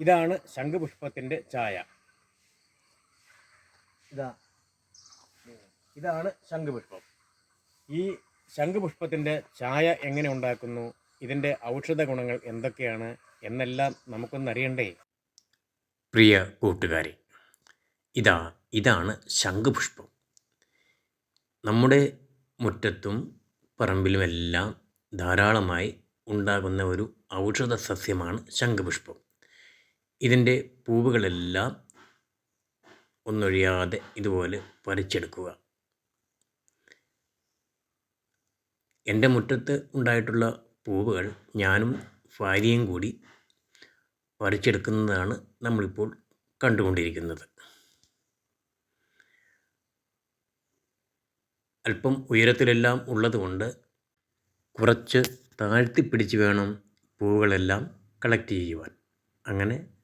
ഇതാണ് ശംഖുപുഷ്പത്തിന്റെ ചായ. ഇതാ. ഇതാണ് ശംഖുപുഷ്പം. ഈ ശംഖുപുഷ്പത്തിന്റെ ചായ എങ്ങനെ ഉണ്ടാക്കുന്നു? ഇതിന്റെ ഔഷധ ഗുണങ്ങൾ എന്തൊക്കെയാണ്? എന്നെല്ലാം നമുക്കൊന്നറിയണ്ടേ പ്രിയ കൂട്ടുകാരെ ഇതാ ഇതാണ് ശംഖുപുഷ്പം. നമ്മുടെ മുറ്റത്തും പറമ്പിലുമെല്ലാം ധാരാളമായി ഉണ്ടാകുന്ന ഒരു ഔഷധ സസ്യമാണ് ശംഖുപുഷ്പം. ഇതിന്റെ പൂവുകളെല്ലാം ഒന്നൊഴിയാതെ ഇതുപോലെ പറിച്ചെടുക്കുക. എന്റെ മുറ്റത്ത് ഉണ്ടായിട്ടുള്ള പൂവുകൾ ഞാനും ഭാര്യയും കൂടി പറിച്ചെടുക്കുന്നതാണ് നമ്മളിപ്പോൾ കണ്ടുകൊണ്ടിരിക്കുന്നത്. അല്പം ഉയരത്തിലെല്ലാം ഉള്ളതുകൊണ്ട് കുറച്ച് താഴ്ത്തി പിടിച്ച് വേണം പൂവുകളെല്ലാം കളക്ട് ചെയ്യുവാൻ. അങ്ങനെ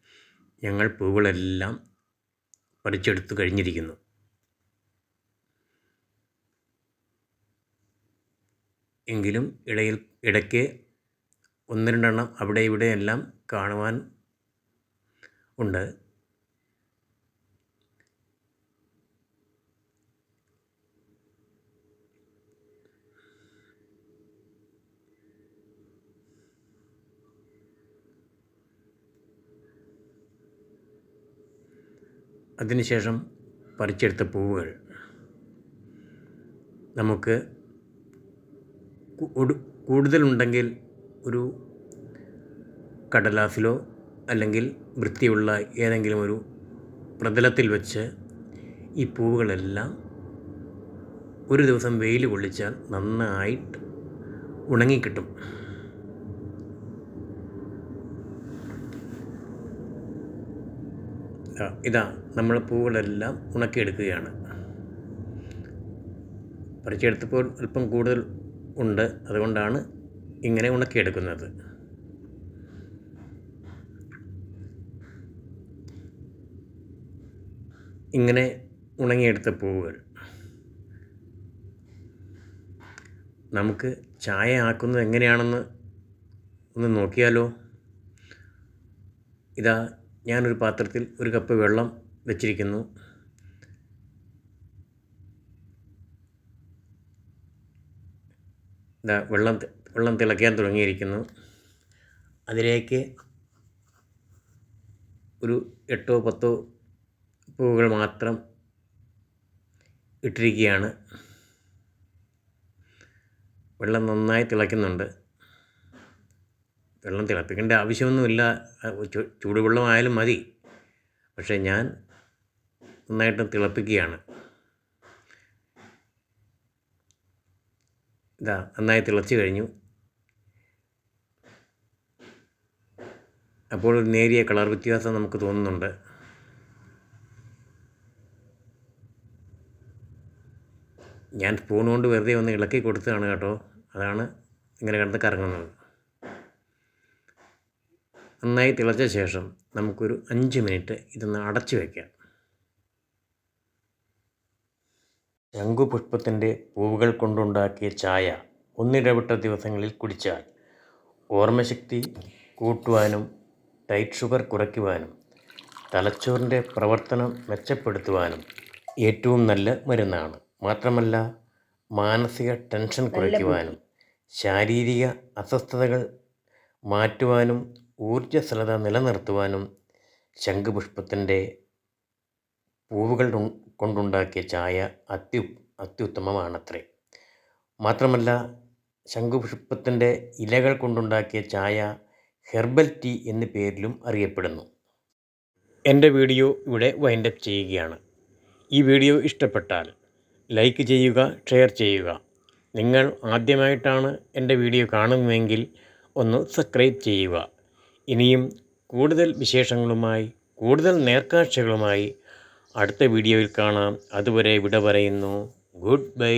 ഞങ്ങൾ പൂവുകളെല്ലാം പറിച്ചെടുത്തു കഴിഞ്ഞിരിക്കുന്നു. എങ്കിലും ഇടയിൽ ഇടയ്ക്ക് ഒന്ന് രണ്ടെണ്ണം അവിടെ ഇവിടെ എല്ലാം കാണുവാൻ ഉണ്ട്. അതിനുശേഷം പറിച്ചെടുത്ത പൂവുകൾ. നമുക്ക് കൂടു- കൂടുതലുണ്ടെങ്കിൽ ഒരു കടലാസിലോ അല്ലെങ്കിൽ വൃത്തിയുള്ള ഏതെങ്കിലും ഒരു പ്രതലത്തിൽ വെച്ച് ഈ പൂവുകളെല്ലാം ഒരു ദിവസം വെയിൽ കൊള്ളിച്ചാൽ നന്നായിട്ട് ഉണങ്ങിക്കിട്ടും. ആ, ഇതാ നമ്മൾ പൂവുകളെല്ലാം ഉണക്കിയെടുക്കുകയാണ്. പറിച്ചെടുത്തപ്പോൾ അല്പം കൂടുതൽ ഉണ്ട് അതുകൊണ്ടാണ് ഇങ്ങനെ ഉണക്കിയെടുക്കുന്നത്. ഇങ്ങനെ ഉണങ്ങിയെടുത്ത പൂവുകൾ. നമുക്ക് ചായ ആക്കുന്നത് എങ്ങനെയാണെന്ന് ഒന്ന് നോക്കിയാലോ? ഇതാ ഞാനൊരു പാത്രത്തിൽ ഒരു കപ്പ് വെള്ളം വെച്ചിരിക്കുന്നു. ഇതാ വെള്ളം വെള്ളം തിളയ്ക്കാൻ തുടങ്ങിയിരിക്കുന്നു. അതിലേക്ക് ഒരു എട്ടോ പത്തോ പൂവുകൾ മാത്രം ഇട്ടിരിക്കുകയാണ്. വെള്ളം നന്നായി തിളയ്ക്കുന്നുണ്ട്. വെള്ളം തിളപ്പിക്കേണ്ട ആവശ്യമൊന്നുമില്ല. ചൂടുവെള്ളമായാലും മതി. പക്ഷേ ഞാൻ നന്നായിട്ട് തിളപ്പിക്കുകയാണ്. ഇതാ നന്നായി തിളച്ച് കഴിഞ്ഞു. അപ്പോൾ ഒരു നേരിയ കളർ വ്യത്യാസം നമുക്ക് തോന്നുന്നുണ്ട്. ഞാൻ സ്പൂൺ കൊണ്ട് വെറുതെ ഒന്ന് ഇളക്കി കൊടുത്തതാണ് കേട്ടോ. അതാണ് ഇങ്ങനെ കിടന്ന് കറങ്ങുന്നത്. നന്നായി തിളച്ച ശേഷം നമുക്കൊരു അഞ്ച് മിനിറ്റ് ഇതൊന്ന് അടച്ചു വയ്ക്കാം ശംഖുപുഷ്പത്തിന്റെ പൂവുകൾ കൊണ്ടുണ്ടാക്കിയ ചായ ഒന്നിടവിട്ട ദിവസങ്ങളിൽ കുടിച്ചാൽ ഓർമ്മശക്തി കൂട്ടുവാനും ടൈറ്റ് ഷുഗർ കുറയ്ക്കുവാനും തലച്ചോറിന്റെ പ്രവർത്തനം മെച്ചപ്പെടുത്തുവാനും ഏറ്റവും നല്ല മരുന്നാണ്. മാത്രമല്ല മാനസിക ടെൻഷൻ കുറയ്ക്കുവാനും ശാരീരിക അസ്വസ്ഥതകൾ മാറ്റുവാനും ഊർജസ്വലത നിലനിർത്തുവാനും ശംഖുപുഷ്പത്തിന്റെ പൂവുകൾ കൊണ്ടുണ്ടാക്കിയ ചായ അത്യു അത്യുത്തമമാണത്രേ. മാത്രമല്ല ശംഖുപുഷ്പത്തിന്റെ ഇലകൾ കൊണ്ടുണ്ടാക്കിയ ചായ ഹെർബൽ ടീ എന്ന പേരിലും അറിയപ്പെടുന്നു. എന്റെ വീഡിയോ ഇവിടെ വൈൻഡപ്പ് ചെയ്യുകയാണ്. ഈ വീഡിയോ ഇഷ്ടപ്പെട്ടാൽ ലൈക്ക് ചെയ്യുക ഷെയർ ചെയ്യുക. നിങ്ങൾ ആദ്യമായിട്ടാണ് എന്റെ വീഡിയോ കാണുന്നതെങ്കിൽ ഒന്ന് സബ്സ്ക്രൈബ് ചെയ്യുക. ഇനിയും കൂടുതൽ വിശേഷങ്ങളുമായി കൂടുതൽ നേർക്കാഴ്ചകളുമായി അടുത്ത വീഡിയോയിൽ കാണാം. അതുവരെ വിട പറയുന്നു ഗുഡ് ബൈ.